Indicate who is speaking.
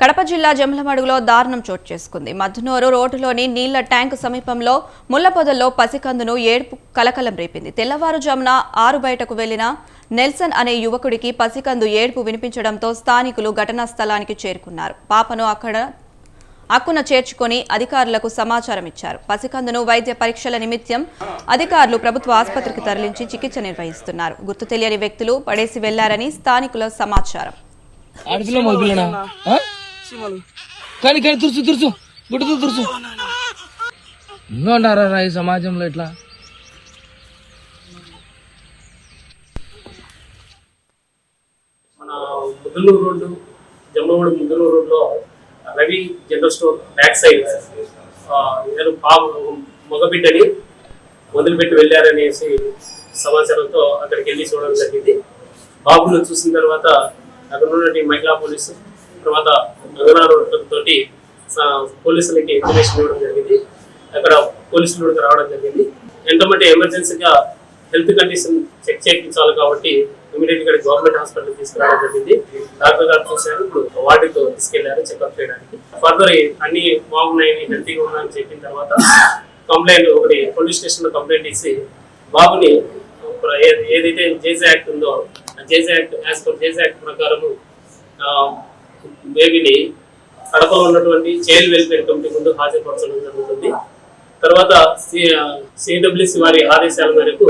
Speaker 1: కడప జిల్లా జమలమడుగులో దారుణం చోటు చేసుకుంది. మధ్యనూరు రోడ్డులోని నీళ్ళ ట్యాంకు సమీపంలో ముళ్ళపొదల్లో పసికందును ఏడుపు కలకలం రేపింది. తెల్లవారుజామున ఆరు బయటకు వెళ్ళిన నెల్సన్ అనే యువకుడికి పసికందు ఏడుపు వినిపించడంతో స్థానికులు ఘటనా స్థలానికి చేరుకున్నారు. పాపను అక్కడ అక్కున చేర్చుకొని అధికారులకు సమాచారం ఇచ్చారు. పసికందును వైద్య పరీక్షల నిమిత్తం అధికారులు ప్రభుత్వ ఆసుపత్రికి తరలించి చికిత్స నిర్వహిస్తున్నారు. గుర్తు తెలియని వ్యక్తులు పడేసి వెళ్ళారని స్థానికుల సమాచారం.
Speaker 2: కానీ కానీ తురుసు తురుసు గుడ్డుతో తురుసు ఇంకా ఉండారా రా ఈ సమాజంలో ఇట్లా.
Speaker 3: మన ముద్దులూరు రోడ్డు జమ్మలమూడి ముద్దులూరు రోడ్లో Ravi general store back side ఆ, ఏదో పాప మగబిడ్డని వదిలిపెట్టి వెళ్ళారనేసి సమాచారంతో అక్కడికి వెళ్ళి చూడడం జరిగింది. బాబును చూసిన తర్వాత అక్కడ ఉన్నటువంటి మహిళా పోలీసు తర్వాత అంగనాడు తోటి పోలీసులకి ఇన్ఫర్మేషన్ ఇవ్వడం జరిగింది. అక్కడ పోలీసులు కూడా రావడం జరిగింది. ఎంతమంటే ఎమర్జెన్సీగా హెల్త్ కండిషన్ చెక్ చేయించాలి కాబట్టి ఇమీడియట్గా గవర్నమెంట్ హాస్పిటల్ తీసుకురావడం జరిగింది. డాక్టర్ గారు చూశారు. ఇప్పుడు వార్డుకు తీసుకెళ్ళారు చెకప్ చేయడానికి. ఫర్దర్ అన్ని బాగున్నాయని హెల్తీగా ఉన్నాయని చెప్పిన తర్వాత కంప్లైంట్ ఒకటి పోలీస్ స్టేషన్లో కంప్లైంట్ ఇచ్చి బాబుని ఏదైతే జేజే యాక్ట్ ఉందో ఆ JJ act as per JJ act ప్రకారము బేబీని కడపలో ఉన్నటువంటి చైల్డ్ వెల్ఫేర్ కమిటీ ముందు హాజరుపరచడం జరుగుతుంది. తర్వాత సిడబ్ల్యూసి వారి ఆదేశాల మేరకు